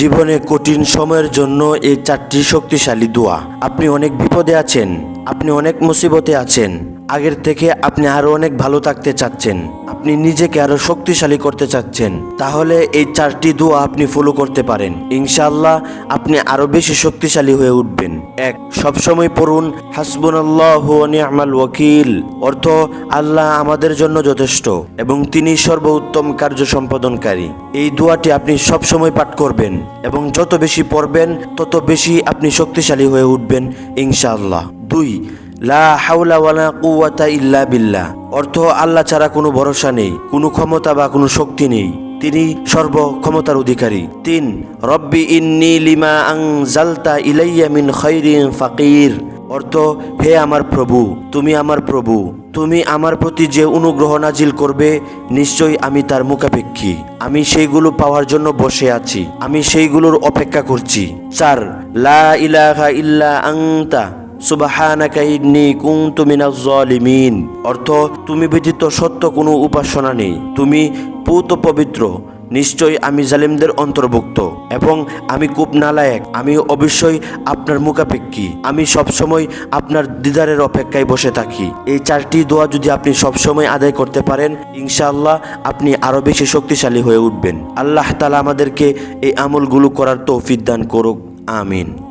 জীবনে কঠিন সময়ের জন্য এই চারটি শক্তিশালী দোয়া। আপনি অনেক বিপদে আছেন, আপনি অনেক মুসিবতে আছেন, আগের থেকে আপনি আরও অনেক ভালো থাকতে চাচ্ছেন। আপনি নিজেকে আরও শক্তিশালী করতে চাচ্ছেন, তাহলে এই চারটি দোয়া আপনি ফলো করতে পারেন। ইনশাআল্লাহ আপনি আরও বেশি শক্তিশালী হয়ে উঠবেন। এক, সবসময় পড়ুন, হাসবুনাল্লাহ নিয়ামাল ওয়াকিল অর্থ, আল্লাহ আমাদের জন্য যথেষ্ট এবং তিনি সর্বোত্তম কার্য সম্পাদনকারী এই দোয়াটি আপনি সবসময় পাঠ করবেন এবং যত বেশি পড়বেন, তত বেশি আপনি শক্তিশালী হয়ে উঠবেন, ইনশাআল্লাহ। দুই লা হাওলা ওয়ালা কুওয়াতা ইল্লা বিল্লাহ। অর্থ আল্লাহ ছাড়া কোনো ভরসা নেই, কোনো ক্ষমতা বা কোনো শক্তি নেই। তিনি সর্ব ক্ষমতার অধিকারী। তিন, রব্বি ইন্নি লিমা আংজালতা ইলাইয়া মিন খৈরিন ফাকির। অর্থ, হে আমার প্রভু, তুমি আমার প্রভু। তুমি আমার প্রতি যে অনুগ্রহ নাজিল করবে, নিশ্চয়ই আমি তার মুখাপেক্ষী। আমি সেইগুলো পাওয়ার জন্য বসে আছি। আমি সেইগুলোর অপেক্ষা করছি। চার, লা ইলাহা ইল্লা আংতা অর্থ, তুমি ব্যতীত সত্য কোনো উপাসনা নেই। তুমি পুত পবিত্র নিশ্চয়ই আমি জালিমদের অন্তর্ভুক্ত। এবং আমি খুব নালায়েক, আমি অবশ্যই আপনার মুখাপেক্ষী। আমি সবসময় আপনার দিদারের অপেক্ষায় বসে থাকি। এই চারটি দোয়া যদি আপনি সবসময় আদায় করতে পারেন, ইনশাআল্লাহ আপনি আরও বেশি শক্তিশালী হয়ে উঠবেন। আল্লাহ তালা আমাদেরকে এই আমলগুলো করার তৌফিক দান করুক। আমিন।